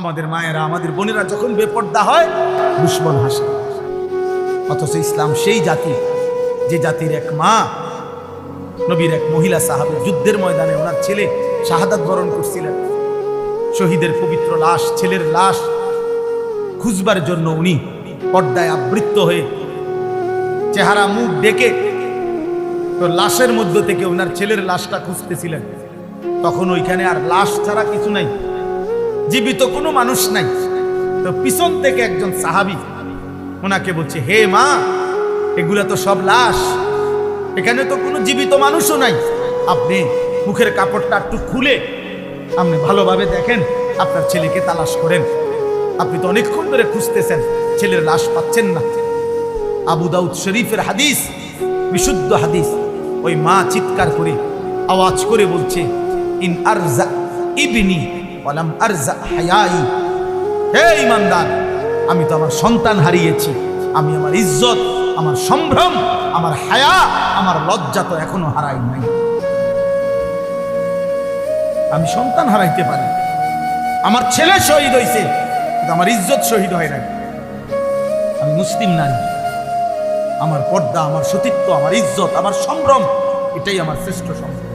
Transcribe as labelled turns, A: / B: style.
A: আমাদের মায়েরা, আমাদের বোনেরা যখন বেপর্দা হয়, দুশ্মন হাসে। অথচ ইসলাম সেই জাতি, যে জাতির এক মা, নবীর এক মহিলা সাহাবে যুদ্ধের ময়দানে ওনার ছেলে শাহাদাত বরণ করছিলেন। শহীদের পবিত্র লাশ, ছেলের লাশ খুঁজবার জন্য উনি পর্দায় আবৃত্ত হয়ে চেহারা, মুখ ডেকে তো লাশের মধ্য থেকে ওনার ছেলের লাশটা খুঁজতেছিলেন। তখন ওইখানে আর লাশ ছাড়া কিছু নাই। জীবিত কোনো মানুষ নাই। তো পিছন থেকে একজন সাহাবি ওনাকে বলছে, হে মা, এগুলা তো সব লাশ। এখানে তো কোনো জীবিত মানুষও নাই। আপনি মুখের কাপড়টা একটু খুলে আপনি ভালোভাবে দেখেন, আপনার ছেলেকে তালাশ করেন। আপনি তো অনেকক্ষণ ধরে খুঁজতেছেন, ছেলের লাশ পাচ্ছেন না। আবু দাউদ শরীফের হাদিস, বিশুদ্ধ হাদিস। ওই মা চিৎকার করে, আওয়াজ করে বলছে, ইন আরজা ইবনি ওয়ালাম আরজা হায়াই। হে ইমানদার, আমি তো আমার সন্তান হারিয়েছি। আমি আমার ইজ্জত, আমার সম্ভ্রম, আমার হায়া, আমার লজ্জা তো এখনও হারাই নাই। আমি সন্তান হারাইতে পারি। আমার ছেলে শহীদ হয়েছে কিন্তু আমার ইজ্জত শহীদ হয় নাই। আমি মুসলিম নারী। আমার পর্দা, আমার সতীত্ব, আমার ইজ্জত, আমার সম্ভ্রম, এটাই আমার শ্রেষ্ঠ সম্ভ্রম